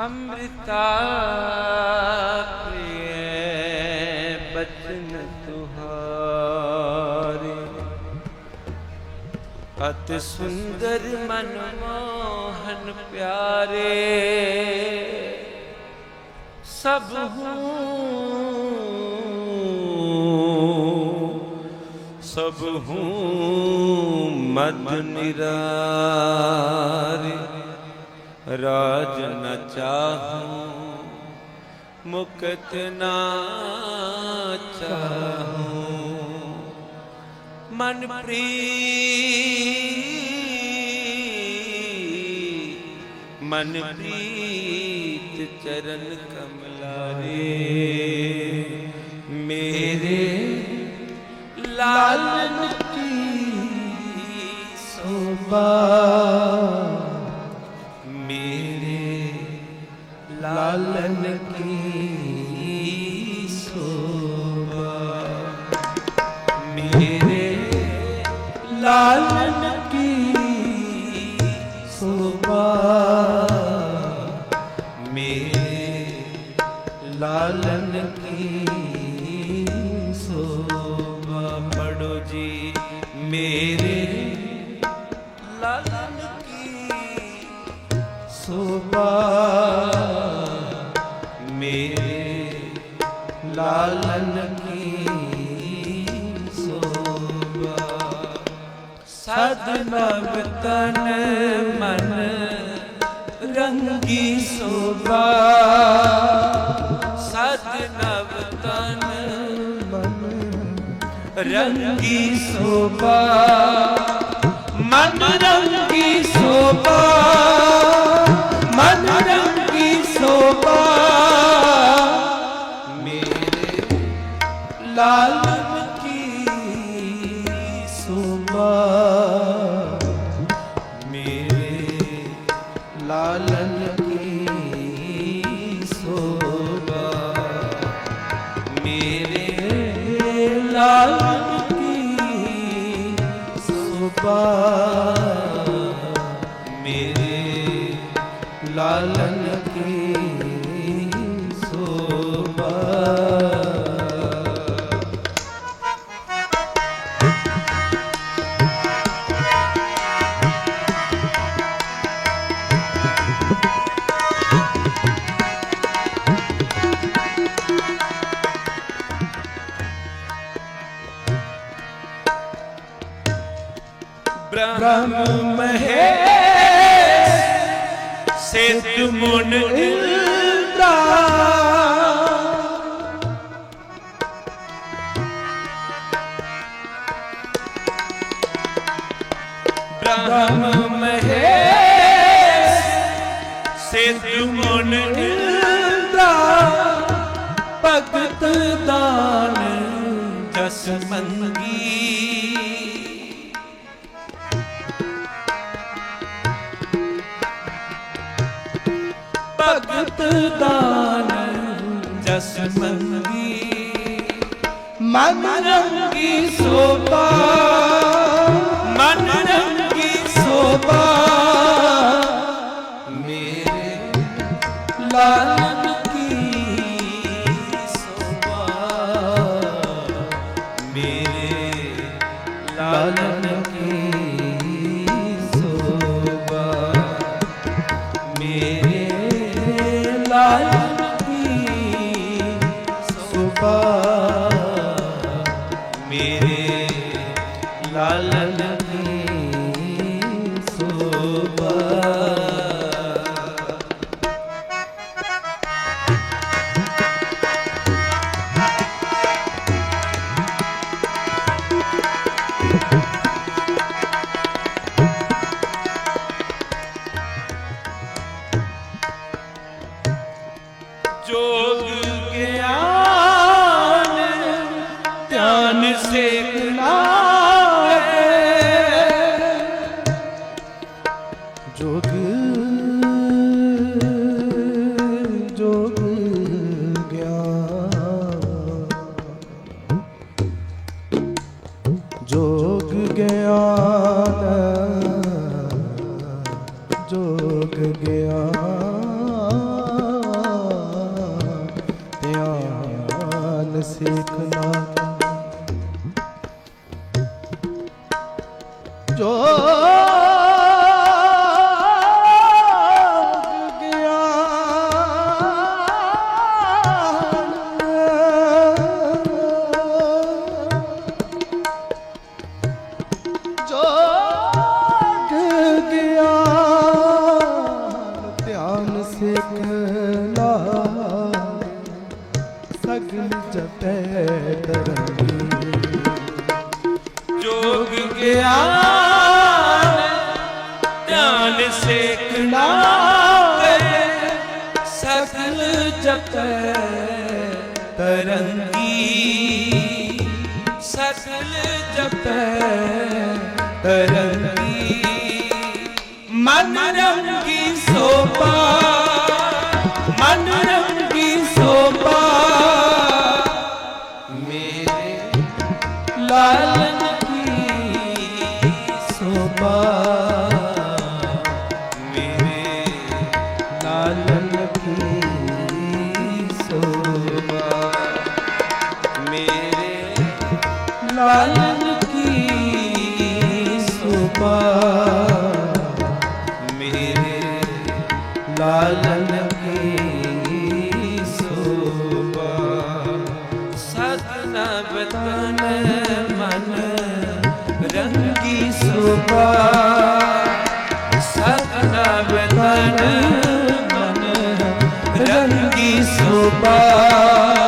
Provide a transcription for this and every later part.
ਅੰਮ੍ਰਿਤਾ ਪ੍ਰਿਯ ਬਚਨ ਤੁਹਾਰੇ। ਅਤ ਸੁੰਦਰ ਮਨ ਮੋਹਨ ਪਿਆਰੇ, ਸਭ ਹੂੰ ਸਭ ਹੂੰ ਮਦ ਨਿਰਾਰੇ। ਰਾਜ ਨ ਚਾਹੂੰ, ਮੁਕਤ ਨਾ ਚਾਹੂੰ। ਮਨ ਪ੍ਰੀਤ ਮਨ ਪ੍ਰੀਤ ਚਰਨ ਕਮਲਾਰੇ, ਮੇਰੇ ਲਾਲਨ ਕੀ ਸੋਭਾ। ਲਾਲਨ ਕੀ ਸੋਭਾ ਮੇਰੇ ਲਾਲਨ ਕੀ ਸੋਭਾ ਮੇਰੇ ਲਾਲਨ ਕੀ ਸੋਭਾ ਪੜੋ ਜੀ ਮੇਰੇ ਲਾਲਨ ਕੀ ਸੋਭਾ ਲਾਲਨ ਕੀ ਸੋਭਾ ਸਦਨਵ ਤਨ ਮਨ ਰੰਗੀ ਸੋਭਾ ਸਦਨਵ ਤਨ ਰੰਗੀ ਸੋਭਾ ਮਨ ਰੰਗੀ ਸੋਭਾ ਸੋਭਾ ਮਹੇਸ਼ ਮਨ ਮੁਨ ਇੰਦਰਾ ਬ੍ਰਹਮ ਮਹੇਸ਼ ਸਿੱਧ ਮੁਨ ਇੰਦਰਾ ਭਗਤ ਦਾਨ ਜਸ ਮੰਗੀ। ਦਾਨ ਜਸ ਮੰਗੀ ਮਨ ਰੰਗੀ ਸੋਭਾ। ਮਨ ਲਾਲਨ ਧਿਆਨ ਸੇਖਣਾ ਜੋਗ ਜੋਗ ਗਿਆਨ। ਜੋਗ ਗਿਆਨ ਜੋਗ ਗਿਆਨ। ਗਿਆਨ ਧਿਆਨ ਸੇਖਣਾ ਕਰੇ ਸਗਲ ਜਪੈ ਤਰੰਗੀ। ਸਗਲ ਜਪੈ ਤਰੰਗੀ। ਮਨ ਰੰਗੀ ਸੋਪਾ ਲਾਲਨ ਕੀ ਸੋਭਾ ਮੇਰੇ ਲਾਲਨ ਕੀ ਸੋਭਾ ਸਤਨਾ ਬਤਨ ਮਨ ਰੰਗੀ ਸੋਭਾ ਸਤਨਾ ਬਤਨ ਮਨ ਰੰਗੀ ਸੋਭਾ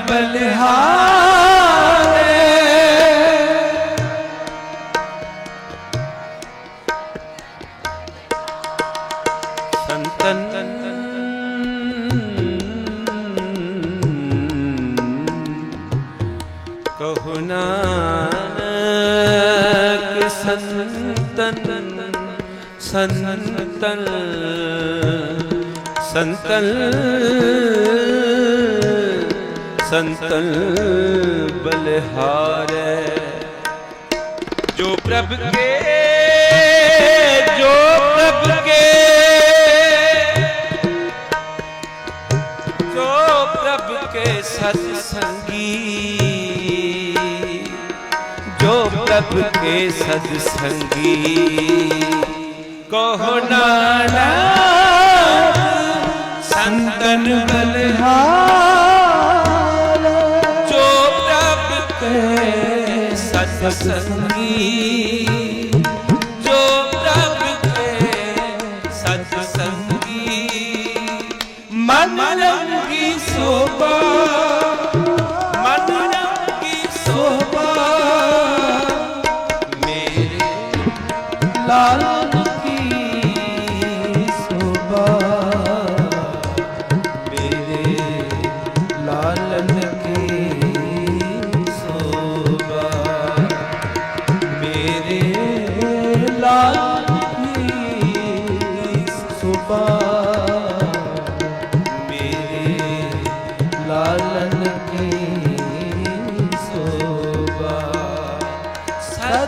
ਬਲਿਹਾਰੇ ਸੰਤਨ ਕਹੋ ਨਾਨਕ ਸੰਤਨ ਸੰਤਨ ਸੰਤਨ ਸੰਤਨ ਬਲਿਹਾਰੇ। ਜੋ ਪ੍ਰਭ ਕੇ, ਜੋ ਪ੍ਰਭ ਕੇ। ਜੋ ਪ੍ਰਭ ਕੇ ਸਤ ਸੰਗੀ। ਜੋ ਪ੍ਰਭ ਕੇ ਸਤ ਸੰਗੀ। ਕਹੋ ਨਾਨਕ, ਸੰਤਨ ਬਲਿਹਾਰ। ਸਤ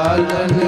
ਲਾਲਨ